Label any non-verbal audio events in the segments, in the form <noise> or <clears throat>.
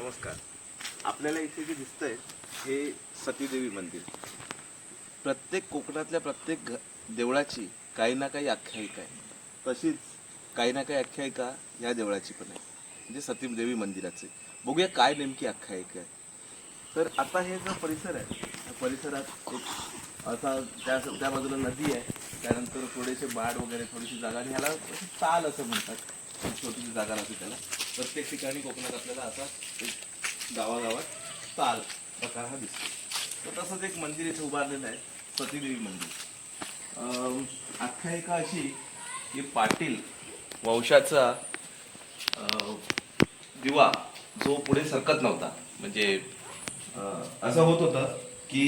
नमस्कार. आपल्याला इथे जे दिसतंय हे सतीदेवी मंदिर. प्रत्येक कोकणातल्या प्रत्येक घ- देवळाची काही ना काही आख्यायिका आहे. तशीच काही ना काही आख्यायिका या देवळाची पण आहे. म्हणजे सतीदेवी मंदिराचे. बघूया काय नेमकी आख्यायिका आहे. तर आता हे जो परिसर आहे त्या परिसरात एक असा त्या त्या बाजूला नदी आहे. त्यानंतर थोडेसे बाड वगैरे थोडीशी जागा आणि ह्याला ताल असं म्हणतात. छोटीशी जागा राहते त्याला. प्रत्येक ठिकाणी कोकणात आपल्याला असा एक गावागावात ताल प्रकार हा दिसतो. तर तसंच एक मंदिर इथे उभारलेलं आहे सतीदेवी मंदिर. आख्यायिका अशी की पाटील वंशाचा दिवा जो पुढे सरकत नव्हता. म्हणजे असं होत होतं की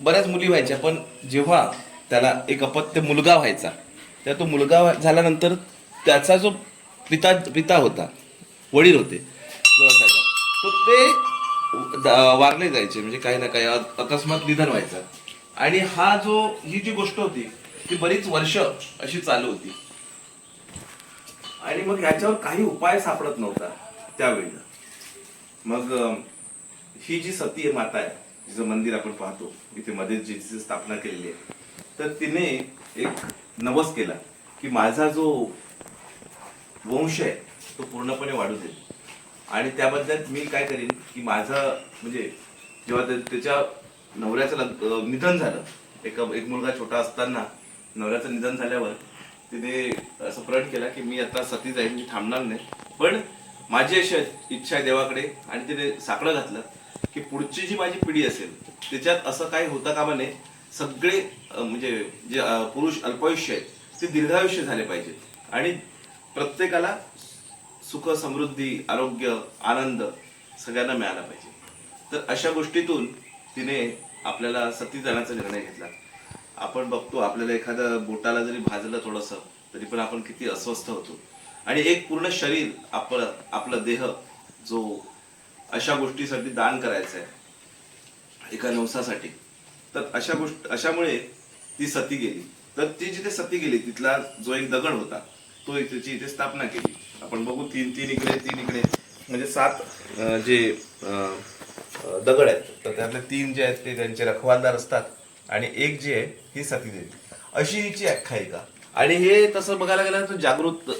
बऱ्याच मुली व्हायच्या पण जेव्हा त्याला एक अपत्य मुलगा व्हायचा तर तो मुलगा झाल्यानंतर त्याचा जो पिता पिता होता. वडील होते. तो ते वारले जायचे. म्हणजे काही ना काही अकस्मात निधन व्हायचं. आणि हा जो ही जी गोष्ट होती ती बरीच वर्ष अशी चालू होती. आणि मग याच्यावर काही उपाय सापडत नव्हता त्यावेळेला मग ही जी सती माता आहे जिचं मंदिर आपण पाहतो इथे मध्ये जिची स्थापना केलेली आहे तर तिने एक नवस केला की माझा जो वंश आहे तो पूर्णपणे वाढू दे. आणि त्याबद्दल मी काय करीन की माझं म्हणजे जेव्हा त्याच्या नवऱ्याचं लग- निधन झालं एक एक मुलगा छोटा असताना नवऱ्याचं निधन झाल्यावर तिने असं प्रण केला की मी आता सती जाईल मी थांबणार नाही. पण माझी अशी इच्छा आहे देवाकडे आणि तिने साकडं घातलं की पुढची जी माझी पिढी असेल त्याच्यात असं काही होता कामा नये. सगळे म्हणजे जे पुरुष अल्पायुष्य आहेत ते दीर्घायुष्य झाले पाहिजेत. आणि प्रत्येकाला सुख समृद्धी आरोग्य आनंद सगळ्यांना मिळाला पाहिजे. तर अशा गोष्टीतून तिने आपल्याला सती जाण्याचा निर्णय घेतला. आपण बघतो आपल्याला एखादं बोटाला जरी भाजलं थोडंसं तरी पण आपण किती अस्वस्थ होतो. आणि एक पूर्ण शरीर आपलं आपला देह जो अशा गोष्टीसाठी दान करायचा आहे एका नवसासाठी तर अशा गोष्ट अशामुळे ती सती गेली. तर ती जिथे सती गेली तिथला जो एक दगड होता तो त्याची इथे स्थापना केली. आपण बघू तीन तीन इकडे तीन इकडे. म्हणजे सात जे दगड आहेत तर त्यातले तीन जे आहेत ते त्यांचे रखवालदार असतात आणि एक जे आहे ही सतीदेवी अशी हिची आख्यायिका. आणि हे तसं बघायला गेलं तर जागृत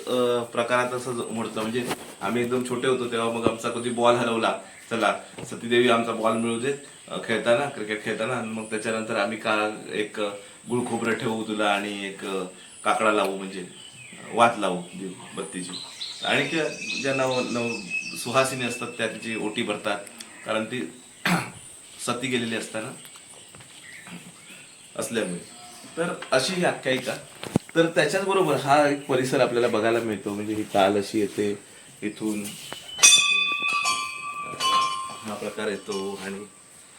प्रकारात असं मोडतं म्हणजे आम्ही एकदम छोटे होतो तेव्हा मग आमचा कधी बॉल हरवला. चला सतीदेवी आमचा बॉल मिळू देत खेळताना क्रिकेट खेळताना. मग त्याच्यानंतर आम्ही का एक गुळखोबरं ठेवू तुला आणि एक काकडा लावू म्हणजे. वाद लावू बत्तीची. आणि त्या ज्या नव नव सुहासिनी असतात त्या तिची ओटी भरतात. कारण ती <clears throat> सती गेलेली असताना असल्यामुळे. तर अशी ही आख्यायिका. तर त्याच्याच बरोबर हा एक परिसर आपल्याला बघायला मिळतो. म्हणजे ही ताल अशी येते. इथून हा प्रकार येतो आणि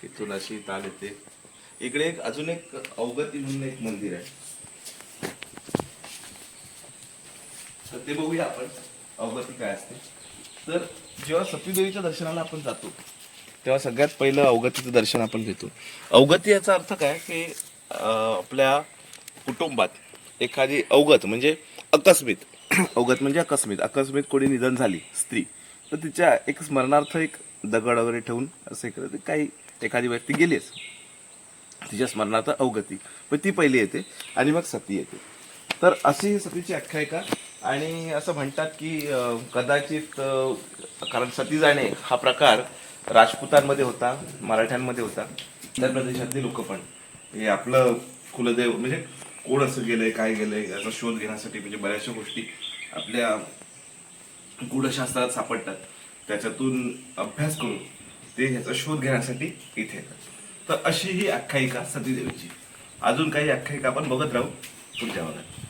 इथून अशी ताल येते. इकडे एक अजून एक अवगती म्हणून एक मंदिर आहे. तर ते बघूया आपण अवगती काय असते. तर जेव्हा सतीदेवीच्या दर्शनाला आपण जातो तेव्हा सगळ्यात पहिलं अवगतीचं दर्शन आपण घेतो. अवगती याचा अर्थ काय? की आपल्या कुटुंबात एखादी अवगत म्हणजे अकस्मित. <clears throat> अवगत म्हणजे अकस्मित. अकस्मित कोणी निधन झाली स्त्री तर तिच्या एक स्मरणार्थ एक दगड वगैरे ठेवून असं करत काही एखादी व्यक्ती गेलीच. तिच्या स्मरणार्थ अवगती. पण ती पहिली येते आणि मग सती येते. तर अशी ही सतीची आख्यायिका आणि असं म्हणतात की कदाचित कारण सती जाणे हा प्रकार राजपुतांमध्ये होता मराठ्यांमध्ये होता त्या प्रदेशातली लोक पण. हे आपलं कुलदेव म्हणजे कोण असं गेलंय काय गेलंय याचा शोध घेण्यासाठी म्हणजे बऱ्याचशा गोष्टी आपल्या गूढशास्त्रात सापडतात. त्याच्यातून अभ्यास करून ते ह्याचा शोध घेण्यासाठी इथे येतात. तर अशी ही आख्यायिका सतीदेवीची. अजून काही आख्यायिका आपण बघत राहू पुढच्या भागात.